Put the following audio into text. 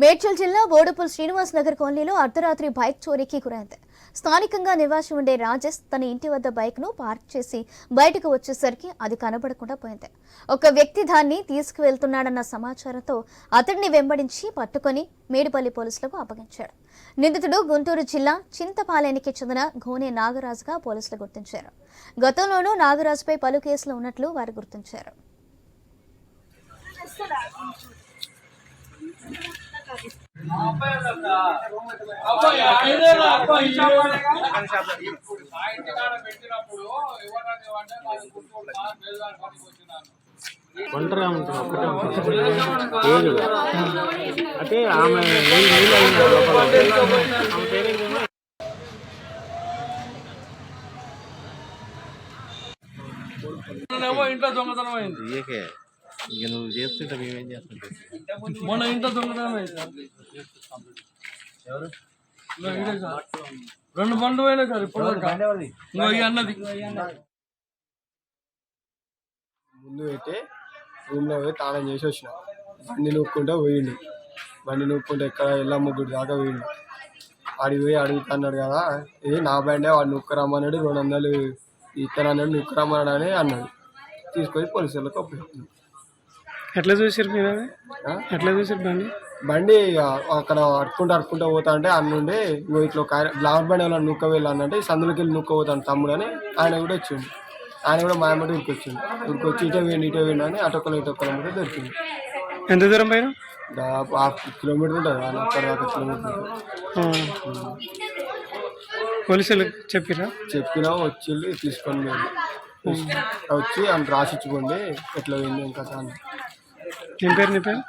మేడ్చల్ జిల్లా బోడుపుల్ శ్రీనివాస్ నగర్ కాలనీలో అర్ధరాత్రి బైక్ చోరీకి గురైంది. స్థానికంగా నివాసం ఉండే రాజేష్ తన ఇంటి వద్ద బైక్ను పార్క్ చేసి బయటకు వచ్చేసరికి అది కనబడకుండా పోయింది. ఒక వ్యక్తి దాన్ని తీసుకువెళ్తున్నాడన్న సమాచారంతో అతడిని వెంబడించి పట్టుకొని మేడిపల్లి పోలీసులకు అప్పగించాడు. నిందితుడు గుంటూరు జిల్లా చింతపాలెనికి చెందిన ఘోనే నాగరాజుగా పోలీసులు గుర్తించారు. గతంలోనూ నాగరాజుపై పలు కేసులు ఉన్నట్లు వారు గుర్తించారు. ఒంటరిగా ఉంటుంది ఒక్కటే ఉంటుంది ఏడు ఆమె లోపల ఇంట్లో దొంగతనం అయింది. ఇక నువ్వు చేస్తుంటే మేమేం చేస్తుంటే మొన్న ఇంట్లో దొంగతనం సార్. రెండు బండ్లు పోయినా సార్ ఇప్పుడు అన్నది. ముందు పెట్టి రూమ్లో పోయి తాళం చేసి వచ్చిన. బండి నూక్కుంటూ పోయిండు. బండి నూక్కుంటే ఎక్కడ ఎల్ల ముగ్గురు దాకా పోయిండు. ఆడికి పోయి అడుగుతున్నాడు కదా ఇది నా బండే వాడు నూక్కరమ్మన్నాడు రెండు వందలు ఇస్తానన్నాడు నూక్కరమ్మన్నాడు అని అన్నాడు. తీసుకొని పోలీసు వాళ్ళకి అప్పచెప్పింది ఎట్లా చూసారు మీరు అది? ఎట్లా చూసారు బండి? బండి అక్కడ అడుకుంటూ అడుకుంటూ పోతా అంటే అన్నుండి ఇంకో ఇట్లా ఒక గ్లాస్ బండి వాళ్ళని నూక్క వెళ్ళానంటే సందులోకి వెళ్ళి నూక్క పోతాను తమ్ముడు అని ఆయన కూడా వచ్చిండు. ఆయన కూడా మా అమ్మటి ఊరికి వచ్చిండు. ఊరికి వచ్చి ఇటే వేయండి ఇటే వేయండి అని అటొక్కలు ఇటొక్కలు కూడా దొరికింది ఎంత దూరం పైన దాదాపు హాఫ్ కిలోమీటర్ ఉంటుంది అక్కడ దాకా కిలోమీటర్ ఉంటుంది. పోలీసులకు చెప్పిరా చెప్పినా వచ్చి తీసుకొని వచ్చి అని రాసిచ్చుకోండి ఎట్లా పోయింది ఇంకా అని ఏం పేరు నీ పేరు